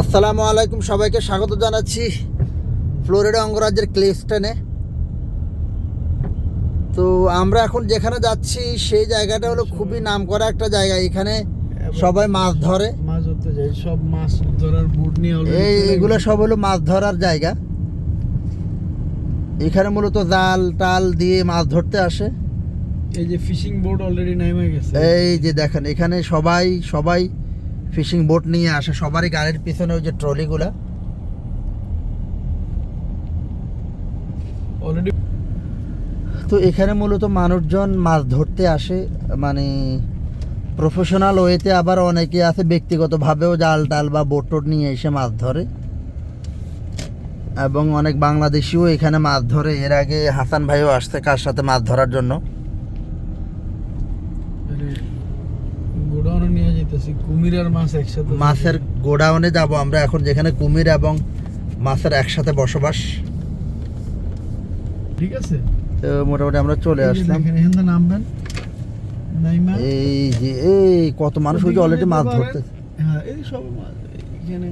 আসসালামু আলাইকুম সবাইকে স্বাগত জানাচ্ছি ফ্লোরিডা অঙ্গরাজ্যের ক্লিস্টনে তো আমরা এখন যেখানে যাচ্ছি সেই জায়গাটা হলো খুবই নামকরা একটা জায়গা। এখানে সবাই মাছ ধরে। মাছ ধরতে যাই সব মাছ ধরার বুট নিয়ে এই এগুলো সব হলো মাছ ধরার জায়গা। এখানে মূলত জাল টাল দিয়ে মাছ ধরতে আসে। এই যে ফিশিং বোট অলরেডি নেমে গেছে। এই যে দেখেন এখানে সবাই সবাই ফিশিং বোট নিয়ে আসে সবারই গাড়ির পিছনে ওই যে ট্রলিগুলা। অলরেডি তো এখানে মূলত মানুষজন মাছ ধরতে আসে মানে প্রফেশনাল ওয়েতে আবার অনেকে আছে ব্যক্তিগতভাবেও জাল টাল বা বোট টোট নিয়ে এসে মাছ ধরে। এবং অনেক বাংলাদেশিও এখানে মাছ ধরে। এর আগে হাসান ভাইও আসছে কার সাথে মাছ ধরার জন্য। গোডাউনে কুমির আর মাছ একসাথে মাছের গোডাউনে যাব আমরা এখন যেখানে কুমির এবং মাছের একসাথে বসবাস। ঠিক আছে? তো মোটামুটি আমরা চলে আসলাম। নামবেন। এই যে এই কত মানুষ যে অলরেডি মাছ ধরতে। হ্যাঁ এই সব মাছ এখানে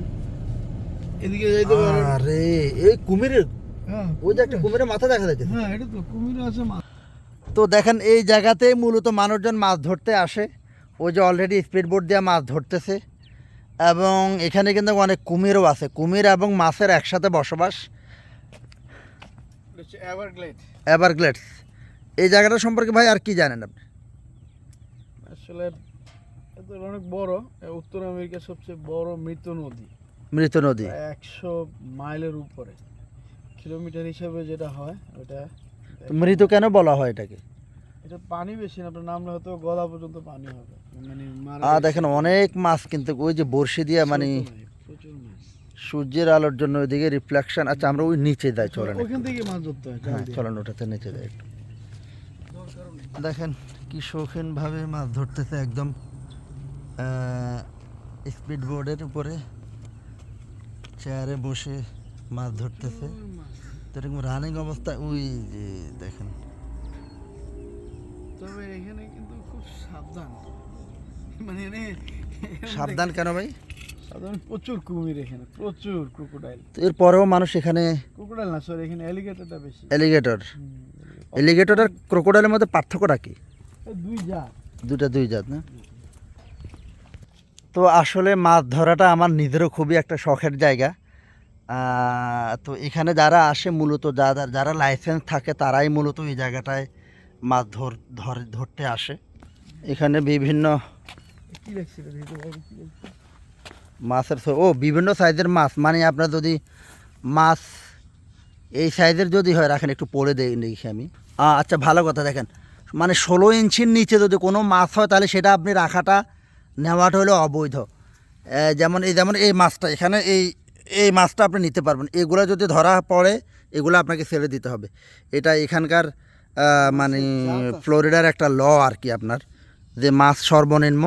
এদিকে যাইতে পারেন। আরে এই কুমিরের? হ্যাঁ ওই যে একটা কুমিরের মাথা দেখা যাচ্ছে হ্যাঁ এটা তো কুমির আছে মাছ। তো দেখেন এই জায়গাতে মূলত মানুষজন মাছ ধরতে আসে। ওই যে অলরেডি স্পিড বোট দিয়ে মাছ ধরতেছে এবং এখানে কিন্তু অনেক কুমিরও আছে। কুমির এবং মাছের একসাথে বসবাস। এভারগ্লেড এভারগ্লেডস এই জায়গাটা সম্পর্কে ভাই আর কি জানেন আপনি? আসলে এটা অনেক বড় উত্তর আমেরিকার সবচেয়ে বড় মৃত নদী। মৃত নদী। একশো মাইলের উপরে। কিলোমিটার হিসাবে যেটা হয় ওটা মৃত কেন বলা হয় এটাকে? এটা পানি বেশি না আপনার নামলে হয়তো গলা পর্যন্ত পানি হবে। মানে মারা দেখেন অনেক মাছ কিন্তু ওই যে বড়শি দিয়ে মানে প্রচুর মাছ, সূর্যের আলোর জন্য ওইদিকে রিফ্লেকশন আচ্ছা আমরা ওই নিচে যাই চলেন একটু। ওখান থেকে মাছ ধরতে হয় হ্যাঁ চলেন ওটাতে নিচে যাই একটু। দেখেন কি শৌখিনভাবে মাছ ধরতেছে একদম স্পিড বোর্ডের উপরে। চেয়ারে বসে মাছ ধরতেছে। তো এরকম রানিং অবস্থায় ওই যে দেখেন। তবে এখানে কিন্তু খুব সাবধান। মানে সাবধান কেন ভাই? সাধারণ প্রচুর কুমির এখানে প্রচুর ক্রোকোডাইল তো এরপরেও মানুষ এখানে ক্রোকোডাইল না সরি এখানে অ্যালিগেটরটা বেশি। এলিগেটর হুম, এলিগেটর আর ক্রোকোডাইলের মধ্যে পার্থক্যটা কি? দুই যা দুটা দুই জাত না? তো আসলে মাছ ধরাটা আমার নিজেরও খুবই একটা শখের জায়গা। তো এখানে যারা আসে মূলত যারা যারা লাইসেন্স থাকে তারাই মূলত এই জায়গাটায় মাছ ধর ধর, ধরতে আসে। এখানে বিভিন্ন মাছের ও, বিভিন্ন সাইজের মাছ। মানে আপনার যদি মাছ এই সাইজের যদি হয়, রাখেন, একটু পরে দেখি আমি। আচ্ছা ভালো কথা, দেখেন। মানে ষোলো ইঞ্চির নিচে যদি কোনো মাছ হয়, তাহলে সেটা আপনি রাখাটা, নেওয়াটা হলো অবৈধ। যেমন এই যেমন এই মাছটা, এখানে এই এই মাছটা আপনি নিতে পারবেন। এগুলো যদি ধরা পড়ে, এগুলো আপনাকে ছেড়ে দিতে হবে। এটা এখানকার মানে ফ্লোরিডার একটা ল আর কি আপনার, যে মাছ সর্বনিম্ন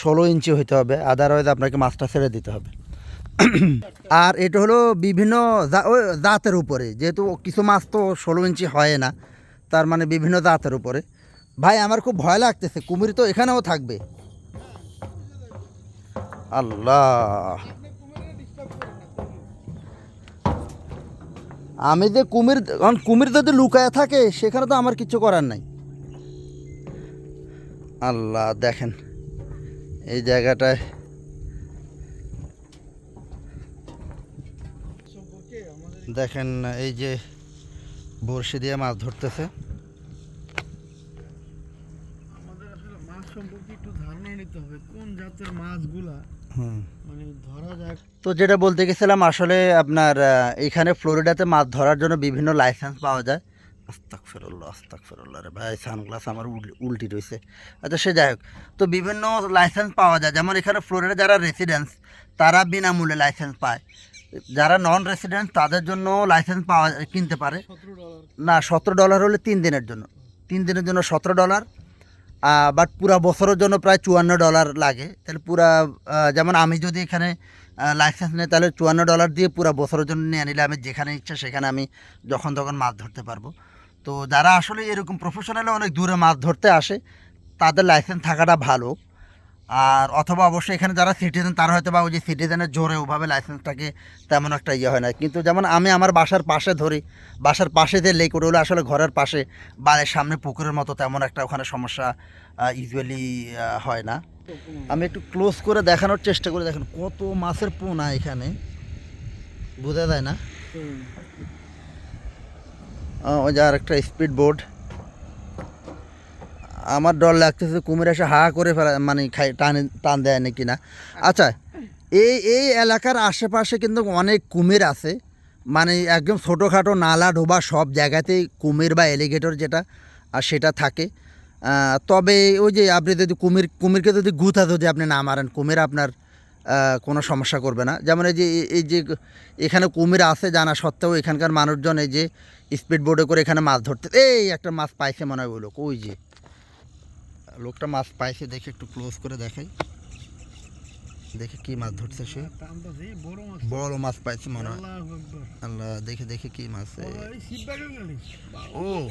ষোলো ইঞ্চি হইতে হবে আদারওয়াইজ আপনাকে মাছটা ছেড়ে দিতে হবে। আর এটা হলো বিভিন্ন জাতের উপরে, যেহেতু কিছু মাছ তো ষোলো ইঞ্চি হয় না, তার মানে বিভিন্ন জাতের উপরে। ভাই, আমার খুব ভয় লাগতেছে, কুমির তো এখানেও থাকবে। আল্লাহ। আমি যে কুমির, কারণ কুমির যদি লুকায় থাকে, সেখানে তো আমার কিছু করার নাই। আল্লাহ, দেখেন, এই জায়গাটায় দেখেন এই যে বড়শি দিয়ে মাছ ধরতেছে। ধারণা নিতে হবে, কোন জাতের মাছগুলা তো যেটা বলতে গেছিলাম আসলে আপনার এখানে ফ্লোরিডাতে মাছ ধরার জন্য বিভিন্ন লাইসেন্স পাওয়া যায়। আস্তাক ফেরুল্লাহ আস্তাক রে ভাই সানগ্লাস আমার উল- উল্টি রয়েছে আচ্ছা সে যাই হোক। তো বিভিন্ন লাইসেন্স পাওয়া যায়। যেমন এখানে ফ্লোরিডা যারা রেসিডেন্স তারা বিনামূল্যে লাইসেন্স পায়। যারা নন রেসিডেন্ট তাদের জন্য লাইসেন্স পাওয়া কিনতে পারে। না সতেরো ডলার হলে তিন দিনের জন্য। তিন দিনের জন্য সতেরো ডলার বাট পুরা বছরের জন্য প্রায় চুয়ান্ন ডলার লাগে। তাহলে পুরা যেমন আমি যদি এখানে লাইসেন্স নেই, তাহলে চুয়ান্ন ডলার দিয়ে পুরা বছরের জন্য নিয়ে নিলে আমি যেখানে ইচ্ছা সেখানে আমি যখন তখন মাছ ধরতে পারব। তো যারা আসলে এরকম প্রফেশনালি অনেক দূরে মাছ ধরতে আসে, তাদের লাইসেন্স থাকাটা ভালো। আর অথবা অবশ্যই এখানে যারা সিটিজেন তারা হয়তো বা ওই যে সিটিজেনের জোরে ওভাবে লাইসেন্সটাকে তেমন একটা ইয়ে হয় না। কিন্তু যেমন আমি আমার বাসার পাশে ধরি বাসার পাশে যে লেক ওটা হলো আসলে ঘরের পাশে বাড়ির সামনে পুকুরের মতো তেমন একটা ওখানে সমস্যা ইউজুয়ালি হয় না। আমি একটু ক্লোজ করে দেখানোর চেষ্টা করে দেখেন কত মাছের পোনা এখানে। বোঝা যায় না? ওই যে আর একটা স্পিড বোর্ড আমার ডর লাগতেছে, কুমির এসে হা করে ফেলা মানে খাই, টান টান দেয় নাকি না আচ্ছা এই এই এলাকার আশেপাশে কিন্তু অনেক কুমির আছে। মানে একদম ছোটোখাটো নালা ডোবা সব জায়গাতেই কুমির বা এলিগেটর যেটা, আর সেটা থাকে। তবে ওই যে আপনি যদি কুমির, কুমিরকে যদি গুথা যদি আপনি না মারেন, কুমির আপনার কোনো সমস্যা করবে না। যেমন এই যে এই যে এখানে কুমির আছে, জানা সত্ত্বেও এখানকার মানুষজন এই যে স্পিড বোর্ডে করে এখানে মাছ ধরতে, এই একটা মাছ পাইছে মনে হয় ওই ওই যে। লোকটা মাছ পাইছে দেখে একটু ক্লোজ করে দেখাই। দেখে কি মাছ ধরছে সে। বড় মাছ পাইছে মনে হয়। আল্লাহ দেখে দেখে কি মাছ ও।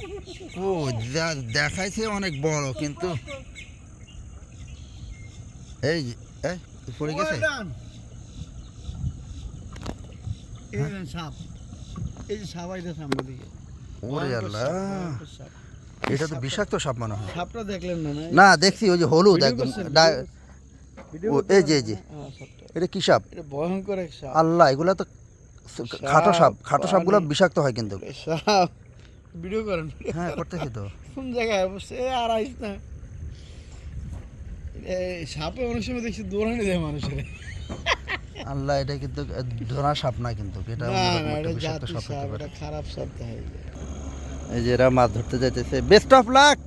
ও যা- দেখাইছে অনেক বড় কিন্তু এই পড়ে গেছে? সাপ। এই যে সাপ আইতেছে আমার দিকে। ওরে আল্লাহ। এটা তো বিষাক্ত সাপ মনে হয়। সাপটা দেখলেন না না? দেখছি ওই যে হলুদ একদম। এই যে, এই যে। হ্যাঁ, সাপটা। এটা কি সাপ? এটা ভয়ঙ্কর এক সাপ। আল্লাহ এগুলা তো খাটো সাপ খাটো সাপগুলো বিষাক্ত হয় কিন্তু। সাপ। ভিডিও করেন হ্যাঁ করতেছি তো। কোন জায়গায় বসে আর আইস না। এই সাপে অনেক সময় দেখছি দৌড়ানি দেয় মানুষের। আল্লাহ এটা কিন্তু ধরা সাপ না কিন্তু। সাপ এটা খারাপ সাপ দেখা যায়। এই যে এরা মাছ ধরতে যাইতেছে। বেস্ট অফ লাক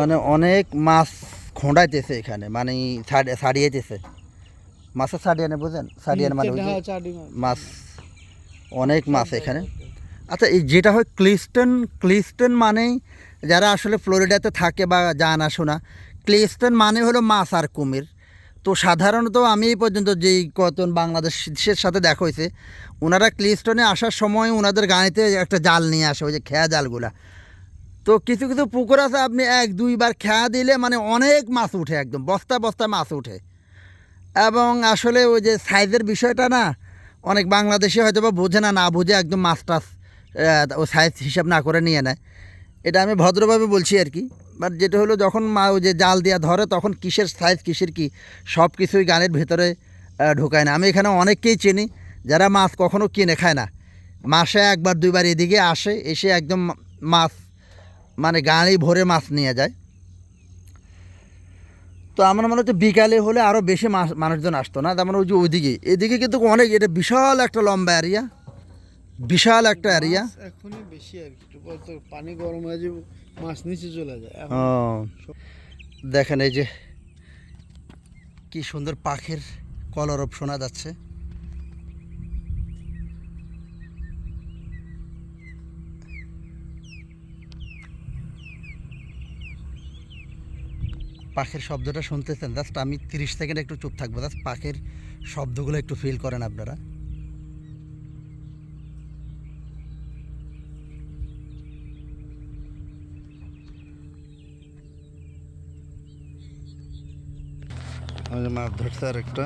মানে অনেক মাছ খোঁড়াইতেছে এখানে মানে ছাড়- ছাড়িয়েতেছে। মাছের ছাড়িয়ানে বুঝেন ছাড়িয়ান মানে মাছ। অনেক মাছ এখানে। আচ্ছা এই যেটা হয় ক্লিস্টন ক্লিস্টন মানেই যারা আসলে ফ্লোরিডাতে থাকে বা জানা শোনা ক্লিস্টন মানে হলো মাছ আর কুমির। তো সাধারণত আমি এই পর্যন্ত যেই কতজন বাংলাদেশের সাথে দেখা হয়েছে, ওনারা ক্লিস্টনে আসার সময় ওনাদের গাড়িতে একটা জাল নিয়ে আসে, ওই যে খেয়া জালগুলা। তো কিছু কিছু পুকুর আছে, আপনি এক, দুইবার খেয়া দিলে মানে অনেক মাছ উঠে একদম, বস্তা বস্তা মাছ উঠে। এবং আসলে ওই যে সাইজের বিষয়টা না, অনেক বাংলাদেশি হয়তো বা বোঝে না না বুঝে একদম মাছ টাছ ও সাইজ হিসাব না করে নিয়ে নেয়। এটা আমি ভদ্রভাবে বলছি আর কি। বাট যেটা হলো যখন মা ওই যে জাল দিয়া ধরে, তখন কিসের সাইজ কিসের কি? সব কিছুই গানের ভেতরে ঢোকায় না। আমি এখানে অনেককেই চিনি, যারা মাছ কখনো কিনে খায় না। মাসে একবার, দুইবার এদিকে আসে, এসে একদম মাছ মানে গাড়ি ভরে মাছ নিয়ে যায়। তো আমার মনে হচ্ছে বিকালে হলে আরও বেশি মানুষজন আসতো না। তার মানে ওই যে ওইদিকে, এদিকে কিন্তু অনেক, এটা বিশাল একটা লম্বা এরিয়া বিশাল একটা এরিয়া এখনই বেশি আর কি পানি গরম হয়ে যাবে মাছ নিচে চলে যায়। দেখেন এই যে কি সুন্দর পাখির কলরব শোনা যাচ্ছে। পাখির শব্দটা শুনতেছেন? জাস্ট আমি তিরিশ সেকেন্ড একটু চুপ থাকব। জাস্ট পাখির শব্দগুলো একটু ফিল করেন আপনারা। আমাদের মাছ ধরছে আর একটা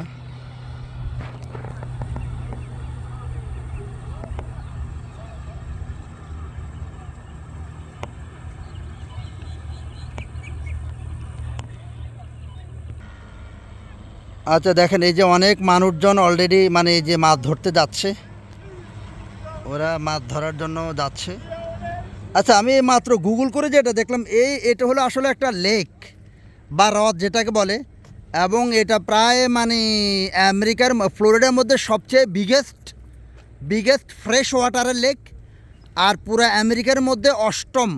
আচ্ছা দেখেন, এই যে অনেক মানুষজন অলরেডি মানে এই যে মাছ ধরতে যাচ্ছে। ওরা মাছ ধরার জন্য যাচ্ছে। আচ্ছা আমি মাত্র গুগল করে যেটা দেখলাম, এই, এটা হলো আসলে একটা লেক বা হ্রদ যেটাকে বলে। এবং এটা প্রায় মানে আমেরিকার ফ্লোরিডার মধ্যে সবচেয়ে বিগেস্ট বিগেস্ট ফ্রেশ ওয়াটারের লেক আর পুরো আমেরিকার মধ্যে অষ্টম,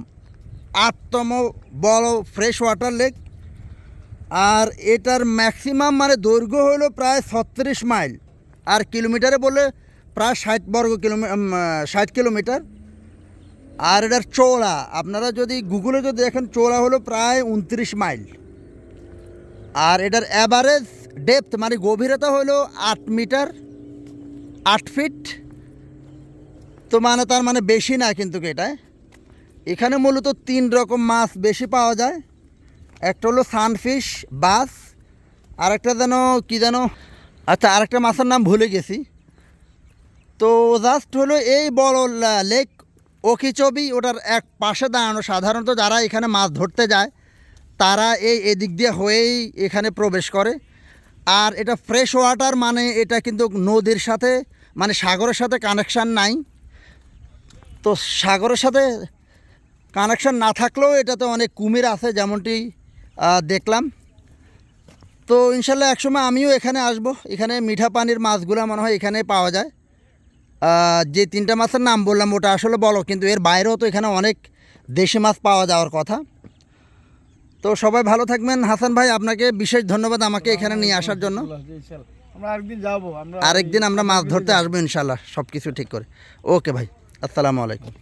আটতম বড় ফ্রেশ ওয়াটার লেক আর এটার ম্যাক্সিমাম মানে দৈর্ঘ্য হলো প্রায় ছত্রিশ মাইল। আর কিলোমিটারে বলে প্রায় ষাট বর্গ কিলোমি ষাট কিলোমিটার আর এটার চওড়া, আপনারা যদি গুগলে যদি দেখেন, চওড়া হলো প্রায় উনত্রিশ মাইল। আর এটার অ্যাভারেজ ডেপথ মানে গভীরতা হলো আট মিটার, আট ফিট তো মানে তার মানে বেশি না কিন্তু এটা। এখানে মূলত তিন রকম মাছ বেশি পাওয়া যায়। একটা হলো সানফিশ বাস আর একটা যেন কী যেন আচ্ছা আরেকটা মাছের নাম ভুলে গেছি। তো জাস্ট হলো এই বড় লেক ওকিচবি, ওটার এক পাশে দাঁড়ানো। সাধারণত যারা এখানে মাছ ধরতে যায় তারা এই এদিক দিয়ে হয়েই এখানে প্রবেশ করে। আর এটা ফ্রেশ ওয়াটার মানে এটা কিন্তু নদীর সাথে মানে সাগরের সাথে কানেকশান নাই। তো সাগরের সাথে কানেকশান না থাকলেও এটাতে অনেক কুমির আছে যেমনটি দেখলাম। তো ইনশাল্লাহ একসময় আমিও এখানে আসব। এখানে মিঠা পানির মাছগুলো মনে হয় এখানে পাওয়া যায়। যে তিনটা মাছের নাম বললাম, ওটা আসলে বলো, কিন্তু এর বাইরেও তো এখানে অনেক দেশি মাছ পাওয়া যাওয়ার কথা। তো সবাই ভালো থাকবেন। হাসান ভাই আপনাকে বিশেষ ধন্যবাদ আমাকে এখানে নিয়ে আসার জন্য। আরেকদিন আমরা মাছ ধরতে আসব ইনশাল্লাহ সব কিছু ঠিক করে। ওকে ভাই আসসালামু আলাইকুম।